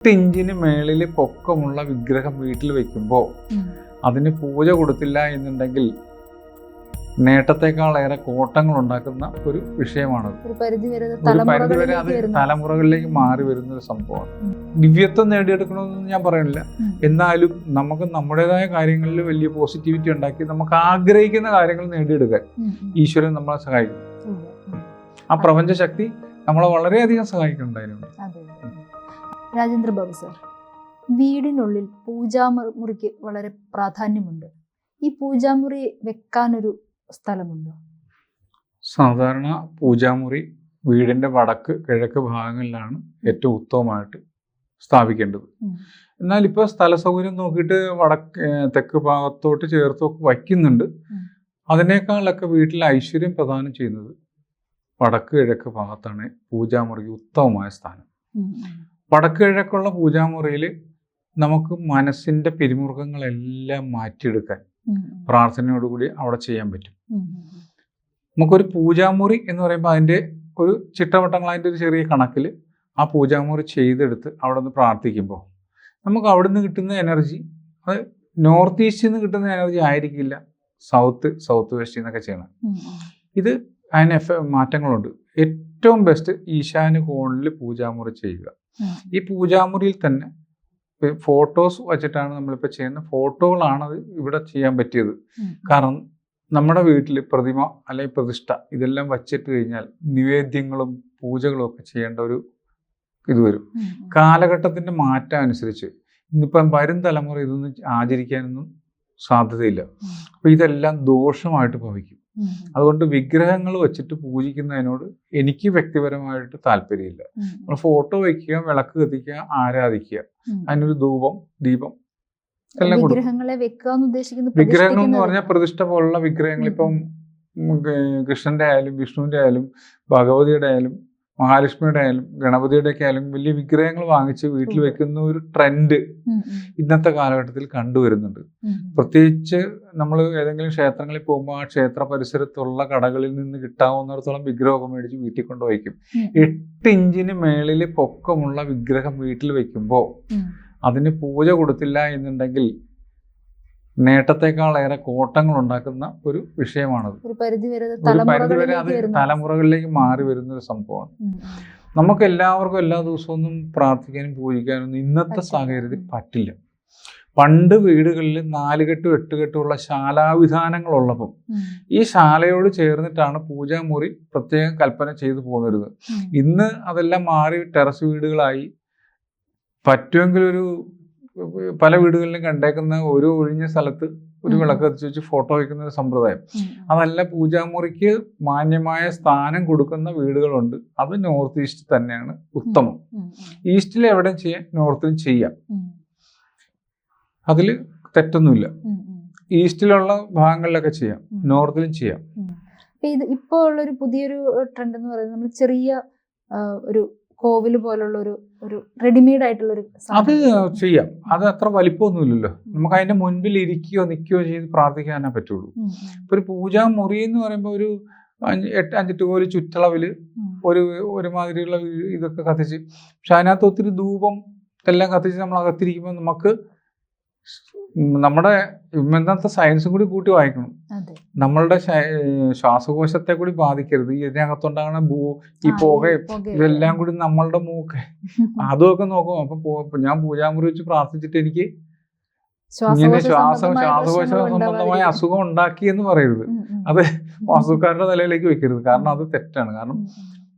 എട്ട് ഇഞ്ചിന് മേളിൽ പൊക്കമുള്ള വിഗ്രഹം വീട്ടിൽ വെക്കുമ്പോൾ. അതിന് പൂജ കൊടുത്തില്ല എന്നുണ്ടെങ്കിൽ നേട്ടത്തെക്കാളേറെ കോട്ടങ്ങൾ ഉണ്ടാക്കുന്ന ഒരു വിഷയമാണത് ഒരു പരിധി വരെ പരിധിവരെ അത് തലമുറകളിലേക്ക് മാറി വരുന്ന ഒരു സംഭവമാണ് ദിവ്യത്വം നേടിയെടുക്കണമെന്ന് ഞാൻ പറയുന്നില്ല എന്നാലും നമുക്ക് നമ്മുടേതായ കാര്യങ്ങളിൽ വലിയ പോസിറ്റിവിറ്റി ഉണ്ടാക്കി നമുക്ക് ആഗ്രഹിക്കുന്ന കാര്യങ്ങൾ നേടിയെടുക്കാൻ. ഈശ്വരൻ നമ്മളെ സഹായിക്കും. ആ പ്രപഞ്ച ശക്തി നമ്മളെ വളരെയധികം സഹായിക്കുന്നുണ്ട് അതിനുവേണ്ടി അതെ അതെ. രാജേന്ദ്ര ബാബു സാർ വീടിനുള്ളിൽ പൂജാമുറിക്ക് വളരെ പ്രാധാന്യമുണ്ട്. ഈ പൂജാമുറി വെക്കാനൊരു സ്ഥലമുണ്ടോ? സാധാരണ പൂജാമുറി വീടിന്റെ വടക്ക് കിഴക്ക് ഭാഗങ്ങളിലാണ് ഏറ്റവും ഉത്തമമായിട്ട് സ്ഥാപിക്കേണ്ടത്. എന്നാൽ ഇപ്പോൾ സ്ഥല സൗകര്യം നോക്കിയിട്ട് വടക്ക് തെക്ക് ഭാഗത്തോട്ട് ചേർത്തൊക്കെ വയ്ക്കുന്നുണ്ട്. അതിനേക്കാളൊക്കെ വീട്ടിലെ ഐശ്വര്യം പ്രദാനം ചെയ്യുന്നത് വടക്ക് കിഴക്ക് ഭാഗത്താണ് പൂജാമുറിക്ക് ഉത്തമമായ സ്ഥാനം. വടക്ക് കിഴക്കുള്ള പൂജാമുറിയിൽ നമുക്ക് മനസ്സിന്റെ പിരിമുറുക്കങ്ങളെല്ലാം മാറ്റിയെടുക്കാൻ. പ്രാർത്ഥനയോടുകൂടി അവിടെ ചെയ്യാൻ പറ്റും. നമുക്കൊരു പൂജാമുറി എന്ന് പറയുമ്പോൾ അതിന്റെ ഒരു ചിട്ടവട്ടങ്ങൾ അതിന്റെ ഒരു ചെറിയ കണക്കിൽ ആ പൂജാമുറി ചെയ്തെടുത്ത് അവിടെ നിന്ന് പ്രാർത്ഥിക്കുമ്പോൾ നമുക്ക് അവിടെ നിന്ന് കിട്ടുന്ന എനർജി അത് നോർത്ത് ഈസ്റ്റിൽ നിന്ന് കിട്ടുന്ന എനർജി ആയിരിക്കില്ല സൗത്ത് സൗത്ത് വെസ്റ്റിൽ നിന്നൊക്കെ ചെയ്യണം. ഇത് അതിന് എഫ മാറ്റങ്ങളുണ്ട് ഏറ്റവും ബെസ്റ്റ് ഈശാന് കോണിൽ പൂജാമുറി ചെയ്യുക. ഈ പൂജാമുറിയിൽ തന്നെ ഫോട്ടോസ് വച്ചിട്ടാണ് നമ്മളിപ്പോൾ ചെയ്യുന്ന ഫോട്ടോകളാണ് അത് ഇവിടെ ചെയ്യാൻ പറ്റിയത്. കാരണം നമ്മുടെ വീട്ടിൽ പ്രതിമ അല്ലെങ്കിൽ പ്രതിഷ്ഠ ഇതെല്ലാം വച്ചിട്ട് കഴിഞ്ഞാൽ നിവേദ്യങ്ങളും പൂജകളും ഒക്കെ ചെയ്യേണ്ട ഒരു ഇത് വരും. കാലഘട്ടത്തിന്റെ മാറ്റം അനുസരിച്ച് ഇന്നിപ്പം വരും തലമുറ ഇതൊന്നും ആചരിക്കാനൊന്നും സാധ്യതയില്ല. അപ്പോൾ അപ്പൊ ഇതെല്ലാം ദോഷമായിട്ട് ഭവിക്കും. അതുകൊണ്ട് വിഗ്രഹങ്ങൾ വെച്ചിട്ട് പൂജിക്കുന്നതിനോട് എനിക്ക് വ്യക്തിപരമായിട്ട് താല്പര്യമില്ല. നമ്മൾ ഫോട്ടോ വയ്ക്കുക വിളക്ക് കത്തിക്കുക ആരാധിക്കുക. അതിനൊരു ധൂപം ദീപം എല്ലാം കൊടുക്കും. വിഗ്രഹങ്ങളെ വെക്കാന്ന് ഉദ്ദേശിക്കുന്നത് വിഗ്രഹങ്ങൾ എന്ന് പറഞ്ഞാൽ പ്രതിഷ്ഠ പോലുള്ള വിഗ്രഹങ്ങൾ ഇപ്പം കൃഷ്ണന്റെ ആയാലും വിഷ്ണുവിന്റെ ആയാലും ഭഗവതിയുടെ ആയാലും മഹാലക്ഷ്മിയുടെ ആയാലും ഗണപതിയുടെ ഒക്കെ ആയാലും വലിയ വിഗ്രഹങ്ങൾ വാങ്ങിച്ച് വീട്ടിൽ വെക്കുന്ന ഒരു ട്രെൻഡ് ഇന്നത്തെ കാലഘട്ടത്തിൽ കണ്ടുവരുന്നുണ്ട്. പ്രത്യേകിച്ച് നമ്മൾ ഏതെങ്കിലും ക്ഷേത്രങ്ങളിൽ പോകുമ്പോൾ ആ ക്ഷേത്ര പരിസരത്തുള്ള കടകളിൽ നിന്ന് കിട്ടാവുന്നിടത്തോളം വിഗ്രഹമൊക്കെ മേടിച്ച് വീട്ടിൽ കൊണ്ട് വയ്ക്കും. എട്ട് ഇഞ്ചിന് മേളിൽ പൊക്കമുള്ള വിഗ്രഹം വീട്ടിൽ വെക്കുമ്പോൾ. അതിന് പൂജ കൊടുത്തില്ല എന്നുണ്ടെങ്കിൽ നേട്ടത്തെക്കാളേറെ കോട്ടങ്ങൾ ഉണ്ടാക്കുന്ന ഒരു വിഷയമാണത്. ഒരു പരിധി വരെ പരിധിവരെ അത് തലമുറകളിലേക്ക് മാറി വരുന്ന ഒരു സംഭവമാണ്. നമുക്ക് എല്ലാവർക്കും എല്ലാ ദിവസവും ഒന്നും പ്രാർത്ഥിക്കാനും പൂജിക്കാനും ഇന്നത്തെ. സാഹചര്യത്തിൽ പറ്റില്ല. പണ്ട് വീടുകളിൽ നാലുകെട്ടും എട്ടുകെട്ടുമുള്ള ശാലാവിധാനങ്ങളുള്ളപ്പം ഉള്ളപ്പം ഈ ശാലയോട് ചേർന്നിട്ടാണ് പൂജാമുറി പ്രത്യേകം കൽപ്പന ചെയ്തു പോകരുത് ഇന്ന് അതെല്ലാം മാറി ടെറസ് വീടുകളായി. പറ്റുമെങ്കിൽ ഒരു പല വീടുകളിലും കണ്ടേക്കുന്ന ഒരു ഒഴിഞ്ഞ സ്ഥലത്ത് ഒരു. വിളക്ക് കത്തിച്ച് വെച്ച് ഫോട്ടോ വയ്ക്കുന്ന ഒരു സമ്പ്രദായം. അതല്ല പൂജാമുറിക്ക് മാന്യമായ സ്ഥാനം കൊടുക്കുന്ന വീടുകളുണ്ട്. അത് നോർത്ത് ഈസ്റ്റ് തന്നെയാണ് ഉത്തമം. ഈസ്റ്റിൽ എവിടെയും ചെയ്യാം നോർത്തിലും ചെയ്യാം. അതിൽ തെറ്റൊന്നുമില്ല. ഈസ്റ്റിലുള്ള ഭാഗങ്ങളിലൊക്കെ ചെയ്യാം. നോർത്തിലും ചെയ്യാം. ഇത് ഇപ്പോ ഉള്ളൊരു പുതിയൊരു ട്രെൻഡ് എന്ന് പറയുന്നത് നമ്മൾ ചെറിയ ഒരു കോവിൽ പോലുള്ള ഒരു ഒരു റെഡിമെയ്ഡ് ആയിട്ടുള്ള ഒരു അത് ചെയ്യാം. അത് അത്ര വലിപ്പമൊന്നുമില്ലല്ലോ. നമുക്ക് അതിന്റെ മുൻപിൽ ഇരിക്കുകയോ നിൽക്കുകയോ ചെയ്ത് പ്രാർത്ഥിക്കാനേ പറ്റുള്ളൂ. ഇപ്പൊ ഒരു പൂജാമുറി എന്ന് പറയുമ്പോൾ ഒരു അഞ്ച് എട്ട് അഞ്ചെട്ട് കോൽ ചുറ്റളവിൽ ഒരു ഒരുമാതിരിയുള്ള ഇതൊക്കെ കത്തിച്ച് പക്ഷെ അതിനകത്ത് ഒത്തിരി ധൂപം ഇതെല്ലാം കത്തിച്ച് നമ്മൾ അകത്തിരിക്കുമ്പോൾ നമുക്ക് നമ്മുടെ ഇന്നത്തെ സയൻസും കൂടി കൂട്ടി വായിക്കണം. നമ്മളുടെ ശ്വാസകോശത്തെ കൂടി ബാധിക്കരുത്. ഇതിനകത്തുണ്ടാകുന്ന ഭൂ ഈ പുകയും. ഇതെല്ലാം കൂടി നമ്മളുടെ മൂക്ക്. അതുമൊക്കെ നോക്കും. അപ്പൊ ഞാൻ പൂജാമുറി വെച്ച് പ്രാർത്ഥിച്ചിട്ട് എനിക്ക് ഇങ്ങനെ ശ്വാസം ശ്വാസകോശ സംബന്ധമായ അസുഖം ഉണ്ടാക്കി എന്ന് പറയരുത്. അത് വാസുക്കാരുടെ തലയിലേക്ക് വെക്കരുത്. കാരണം അത് തെറ്റാണ്. കാരണം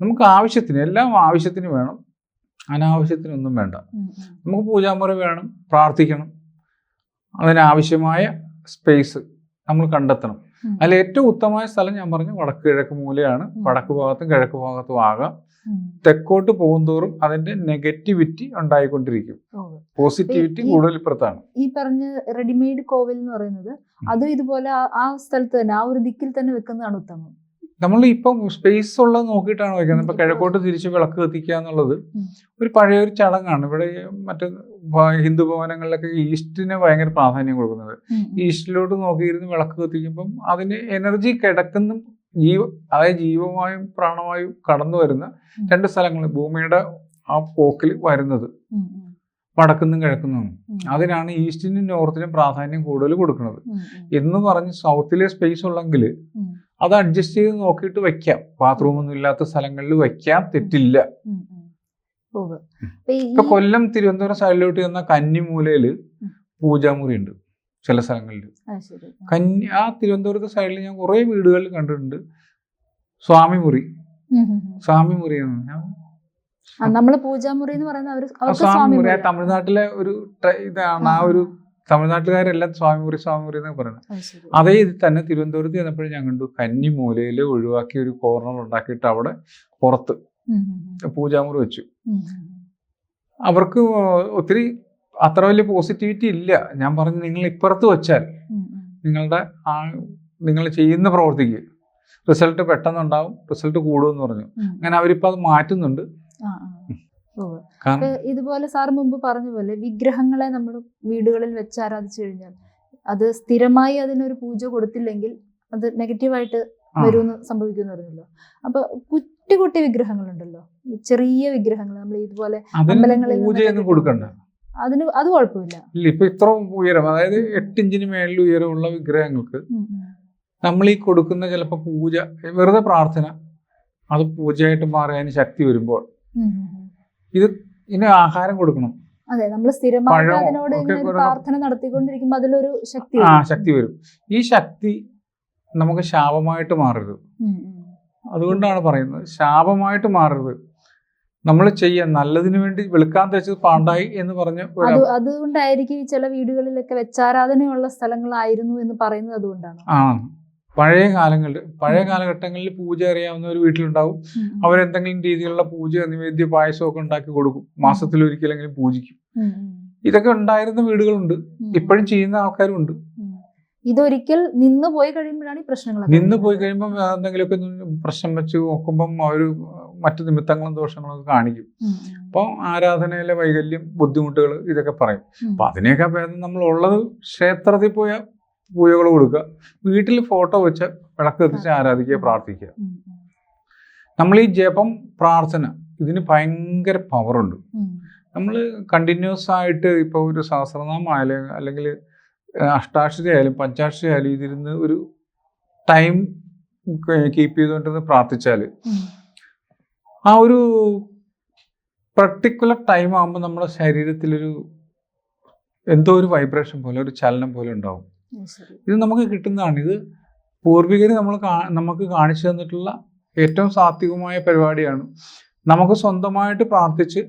നമുക്ക് ആവശ്യത്തിന് എല്ലാം ആവശ്യത്തിന് വേണം. അനാവശ്യത്തിനൊന്നും വേണ്ട. നമുക്ക് പൂജാമുറി വേണം. പ്രാർത്ഥിക്കണം. അതിനാവശ്യമായ സ്പേസ് നമ്മൾ കണ്ടെത്തണം. അതിൽ ഏറ്റവും ഉത്തമമായ സ്ഥലം ഞാൻ പറഞ്ഞു വടക്ക് കിഴക്ക് മൂലയാണ്. വടക്ക് ഭാഗത്തും കിഴക്ക് ഭാഗത്തും ആകാം. തെക്കോട്ട് പോകുന്തോറും അതിന്റെ നെഗറ്റിവിറ്റി ഉണ്ടായിക്കൊണ്ടിരിക്കും. പോസിറ്റിവിറ്റി കൂടുതൽ ഇപ്പുറത്താണ് ഈ പറഞ്ഞ റെഡിമെയ്ഡ് കോവിൽ എന്ന് പറയുന്നത് അതും ഇതുപോലെ ആ സ്ഥലത്ത് തന്നെ ആ ഒരു ദിക്കിൽ തന്നെ വെക്കുന്നതാണ് ഉത്തമം. നമ്മൾ ഇപ്പം സ്പേസ് ഉള്ളത് നോക്കിയിട്ടാണ് വയ്ക്കുന്നത്. ഇപ്പൊ കിഴക്കോട്ട് തിരിച്ച് വിളക്ക് കത്തിക്കുക എന്നുള്ളത് ഒരു പഴയൊരു ചടങ്ങാണ്. ഇവിടെ മറ്റേ ഹിന്ദു ഭവനങ്ങളിലൊക്കെ ഈസ്റ്റിന് ഭയങ്കര പ്രാധാന്യം കൊടുക്കുന്നത്. ഈസ്റ്റിലോട്ട് നോക്കിയിരുന്ന് വിളക്ക് കത്തിക്കുമ്പം അതിന് എനർജി കിടക്കുന്ന ജീവ അതായത് ജീവമായും പ്രാണമായും കടന്നു വരുന്ന രണ്ട് സ്ഥലങ്ങൾ ഭൂമിയുടെ ആ പോക്കിൽ വരുന്നത്. വടക്കുന്നും കിഴക്കുന്നും. അതിനാണ് ഈസ്റ്റിനും നോർത്തിനും പ്രാധാന്യം കൂടുതൽ കൊടുക്കുന്നത്. എന്ന് പറഞ്ഞ് സൗത്തിലെ സ്പേസ് ഉള്ളെങ്കിൽ അത് അഡ്ജസ്റ്റ് ചെയ്ത് നോക്കിയിട്ട് വെക്കാം. ബാത്റൂം ഒന്നും ഇല്ലാത്ത സ്ഥലങ്ങളിൽ വെക്കാം. തെറ്റില്ല. ഇപ്പൊ കൊല്ലം തിരുവനന്തപുരം സൈഡിലോട്ട് ചെന്ന കന്നിമൂലയിൽ പൂജാമുറി ഉണ്ട് ചില സ്ഥലങ്ങളിൽ. കന്നി ആ തിരുവനന്തപുരത്തെ സൈഡിൽ ഞാൻ കുറെ വീടുകളിൽ കണ്ടിട്ടുണ്ട്. സ്വാമിമുറി. സ്വാമിമുറി നമ്മൾ പൂജാമുറി എന്ന് പറയുന്ന തമിഴ്നാട്ടിലെ ഒരു ഇതാണ്. ആ, ഒരു തമിഴ്നാട്ടുകാരെല്ലാം സ്വാമിമുറി സ്വാമിമുറി എന്നൊക്കെ പറയുന്നത്. അതേ ഇത് തന്നെ തിരുവനന്തപുരത്ത് ചെന്നപ്പോഴും ഞാൻ കണ്ടു കന്നി മൂലയിൽ ഒഴിവാക്കി ഒരു കോർണർ ഉണ്ടാക്കിയിട്ട് അവിടെ പുറത്ത്. പൂജാമുറി വെച്ചു. അവർക്ക് ഒത്തിരി അത്ര വലിയ പോസിറ്റിവിറ്റി ഇല്ല. ഞാൻ പറഞ്ഞു നിങ്ങൾ ഇപ്പുറത്ത് വെച്ചാൽ. നിങ്ങളുടെ ആ നിങ്ങൾ ചെയ്യുന്ന പ്രവർത്തിക്ക് റിസൾട്ട് പെട്ടെന്നുണ്ടാവും റിസൾട്ട് കൂടുമെന്ന് പറഞ്ഞു. അങ്ങനെ അവരിപ്പോൾ അത് മാറ്റുന്നുണ്ട് ആ, ആ. ഉവ്വ്. കാരണം ഇപ്പൊ ഇതുപോലെ സാർ മുമ്പ് പറഞ്ഞ പോലെ വിഗ്രഹങ്ങളെ നമ്മൾ വീടുകളിൽ വെച്ച് ആരാധിച്ചു കഴിഞ്ഞാൽ അത് സ്ഥിരമായി അതിനൊരു പൂജ കൊടുത്തില്ലെങ്കിൽ അത് നെഗറ്റീവായിട്ട് വരുമെന്ന് സംഭവിക്കുന്നു പറഞ്ഞല്ലോ അപ്പൊ കുട്ടി കുട്ടി വിഗ്രഹങ്ങളുണ്ടല്ലോ. ഈ ചെറിയ വിഗ്രഹങ്ങൾ നമ്മൾ ഇതുപോലെ അമ്പലങ്ങളിൽ അതിന് അത് കുഴപ്പമില്ല. ഇല്ല ഇപ്പൊ ഇത്ര ഉയരം അതായത് എട്ട് ഇഞ്ചിന് മേളിൽ ഉയരമുള്ള വിഗ്രഹങ്ങൾക്ക്. നമ്മൾ ഈ കൊടുക്കുന്ന ചിലപ്പോൾ പൂജ വെറുതെ പ്രാർത്ഥന അത് പൂജയായിട്ട് മാറിയതിന് ശക്തി വരുമ്പോൾ ഉം. ഇതിന് ആഹാരം കൊടുക്കണം അതെ നമ്മൾ സ്ഥിരമായിട്ട് അതിനോട്. പ്രാർത്ഥന നടത്തിക്കൊണ്ടിരിക്കുമ്പോൾ അതിലൊരു ശക്തി ആ ശക്തി വരും ഈ ശക്തി നമുക്ക് ശാപമായിട്ട് മാറരുത്. അതുകൊണ്ടാണ് പറയുന്നത് ശാപമായിട്ട് മാറരുത് നമ്മൾ ചെയ്യാൻ നല്ലതിനു വേണ്ടി വെളുക്കാൻ തേച്ചത് പാണ്ടായി എന്ന് പറഞ്ഞ അതുകൊണ്ടായിരിക്കും ചില വീടുകളിലൊക്കെ വെച്ചാരാധനയുള്ള സ്ഥലങ്ങളായിരുന്നു എന്ന് പറയുന്നത് അതുകൊണ്ടാണ് ആ പഴയ കാലങ്ങളിൽ പഴയ കാലഘട്ടങ്ങളിൽ പൂജ അറിയാവുന്ന ഒരു വീട്ടിലുണ്ടാവും. അവരെന്തെങ്കിലും രീതിയിലുള്ള പൂജ നിവേദ്യ പായസമൊക്കെ ഉണ്ടാക്കി കൊടുക്കും. മാസത്തിൽ ഒരിക്കലെങ്കിലും പൂജിക്കും. ഇതൊക്കെ ഉണ്ടായിരുന്ന വീടുകളുണ്ട്. ഇപ്പോഴും ചെയ്യുന്ന ആൾക്കാരും ഉണ്ട് ഇതൊരിക്കൽ നിന്ന് പോയി കഴിയുമ്പോഴാണ് ഈ പ്രശ്നങ്ങൾ നിന്ന് പോയി കഴിയുമ്പോൾ എന്തെങ്കിലുമൊക്കെ പ്രശ്നം വെച്ച് നോക്കുമ്പം അവർ മറ്റു നിമിത്തങ്ങളും ദോഷങ്ങളും ഒക്കെ കാണിക്കും. അപ്പോൾ ആരാധനയിലെ വൈകല്യം ബുദ്ധിമുട്ടുകൾ ഇതൊക്കെ പറയും. അപ്പൊ അതിനെയൊക്കെ ഭേദം നമ്മൾ ഉള്ളത് ക്ഷേത്രത്തിൽ പോയ പൂജകൾ കൊടുക്കുക. വീട്ടിൽ ഫോട്ടോ വെച്ച് വിളക്ക് കത്തിച്ച് ആരാധിക്കുക പ്രാർത്ഥിക്കുക. നമ്മൾ ഈ ജപം പ്രാർത്ഥന ഇതിന് ഭയങ്കര പവറുണ്ട് നമ്മൾ കണ്ടിന്യൂസ് ആയിട്ട് ഇപ്പോൾ ഒരു സഹസ്രനാമം ആയാലും അല്ലെങ്കിൽ അഷ്ടാക്ഷരി ആയാലും പഞ്ചാക്ഷരി ആയാലും ഇതിരുന്ന് ഒരു ടൈം കീപ്പ് ചെയ്തുകൊണ്ടിരുന്ന് പ്രാർത്ഥിച്ചാൽ ആ ഒരു പർട്ടിക്കുലർ ടൈം ആകുമ്പോൾ നമ്മുടെ ശരീരത്തിലൊരു എന്തോ ഒരു വൈബ്രേഷൻ പോലെ ഒരു ചലനം പോലെ ഉണ്ടാവും. ഇത് നമുക്ക് കിട്ടുന്നതാണ്. ഇത് പൂർവികർ നമ്മൾ നമുക്ക് കാണിച്ചു തന്നിട്ടുള്ള ഏറ്റവും സാത്വികമായ പരിപാടിയാണ്. നമുക്ക് സ്വന്തമായിട്ട് പ്രാർത്ഥിച്ച്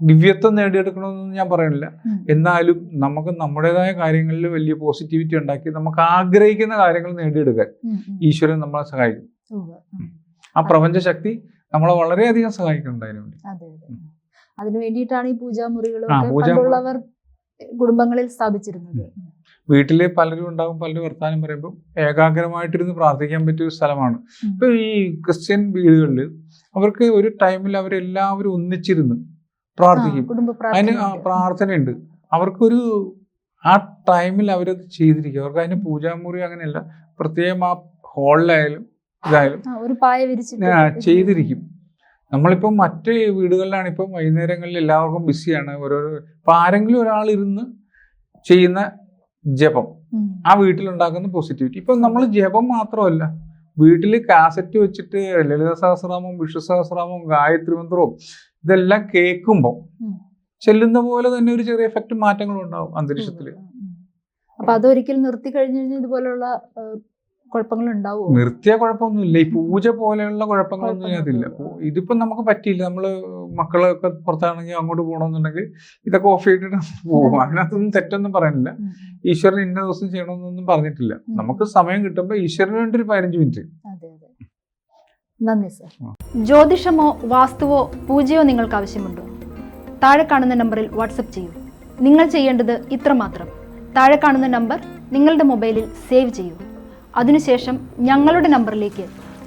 ദിവ്യത്വം നേടിയെടുക്കണമെന്ന് ഞാൻ പറയുന്നില്ല. എന്നാലും നമുക്ക് നമ്മുടേതായ കാര്യങ്ങളിൽ വലിയ പോസിറ്റിവിറ്റി ഉണ്ടാക്കി നമുക്ക് ആഗ്രഹിക്കുന്ന കാര്യങ്ങൾ നേടിയെടുക്കാൻ ഈശ്വരൻ നമ്മളെ സഹായിക്കും. ആ പ്രപഞ്ച ശക്തി നമ്മളെ വളരെയധികം സഹായിക്കുന്നുണ്ട് അതിനു വേണ്ടി. അതെ അതെ. അതിനു വേണ്ടിയിട്ടാണ് ഈ പൂജാമുറികളും കുടുംബങ്ങളിൽ സ്ഥാപിച്ചിരുന്നത്. വീട്ടിൽ പലരും ഉണ്ടാകും പലരും വർത്താനം പറയുമ്പോൾ ഏകാഗ്രമായിട്ടിരുന്ന് പ്രാർത്ഥിക്കാൻ പറ്റിയ ഒരു സ്ഥലമാണ്. ഇപ്പൊ ഈ ക്രിസ്ത്യൻ വീടുകളിൽ അവർക്ക് ഒരു ടൈമിൽ അവരെല്ലാവരും ഒന്നിച്ചിരുന്ന് പ്രാർത്ഥിക്കും. അതിന് പ്രാർത്ഥന പ്രാർത്ഥനയുണ്ട്. അവർക്കൊരു ആ ടൈമിൽ അവരത് ചെയ്തിരിക്കും. അവർക്ക് അതിന് പൂജാമുറി അങ്ങനെയല്ല പ്രത്യേകം ആ ഹോളിലായാലും ഇതായാലും ചെയ്തിരിക്കും. നമ്മളിപ്പോൾ മറ്റ് വീടുകളിലാണ് ഇപ്പം വൈകുന്നേരങ്ങളിൽ എല്ലാവർക്കും ബിസിയാണ്. ഓരോരോ ഇപ്പം ആരെങ്കിലും ഒരാൾ ഇരുന്ന് ചെയ്യുന്ന ജപം. ആ വീട്ടിലുണ്ടാക്കുന്ന പോസിറ്റിവിറ്റി ഇപ്പം നമ്മൾ ജപം മാത്രമല്ല വീട്ടിൽ കാസറ്റ് വെച്ചിട്ട് ലളിത സഹസ്രനാമം വിഷ്ണു സഹസ്രനാമം ഗായത്രി മന്ത്രവും ഇതെല്ലാം കേൾക്കുമ്പോൾ. ചെല്ലുന്ന പോലെ തന്നെ ഒരു ചെറിയ എഫക്റ്റ് മാറ്റങ്ങളും ഉണ്ടാവും അന്തരീക്ഷത്തിൽ. അപ്പൊ അതൊരിക്കൽ നിർത്തി കഴിഞ്ഞു കഴിഞ്ഞാൽ ഇതുപോലുള്ള കുഴപ്പങ്ങൾ നിർത്തിയ കുഴപ്പമൊന്നുമില്ല. ഈ പൂജ പോലെയുള്ള കുഴപ്പങ്ങളൊന്നും അതില്ല ഇതിപ്പോ നമുക്ക് പറ്റിയില്ല. നമ്മൾ മക്കളൊക്കെ പുറത്താണെങ്കിൽ അങ്ങോട്ട് പോകണമെന്നുണ്ടെങ്കിൽ ഇതൊക്കെ ഓഫ് ചെയ്തിട്ട് പോകും. അതിനകത്തൊന്നും തെറ്റൊന്നും പറയാനില്ല ഉം. ഈശ്വരൻ ഇന്ന ദിവസം ചെയ്യണമെന്നൊന്നും പറഞ്ഞിട്ടില്ല. നമുക്ക് സമയം കിട്ടുമ്പോൾ ഈശ്വരന് വേണ്ടി ഒരു പതിനഞ്ച് മിനിറ്റ്. നന്ദി സർ. ജ്യോതിഷമോ വാസ്തുവോ പൂജയോ നിങ്ങൾക്ക് ആവശ്യമുണ്ടോ? താഴെ കാണുന്ന നമ്പറിൽ വാട്സപ്പ് ചെയ്യൂ. നിങ്ങൾ ചെയ്യേണ്ടത് ഇത്ര മാത്രം. താഴെ കാണുന്ന നമ്പർ നിങ്ങളുടെ മൊബൈലിൽ സേവ് ചെയ്യൂ. അതിനുശേഷം ഞങ്ങളുടെ നമ്പറിലേക്ക്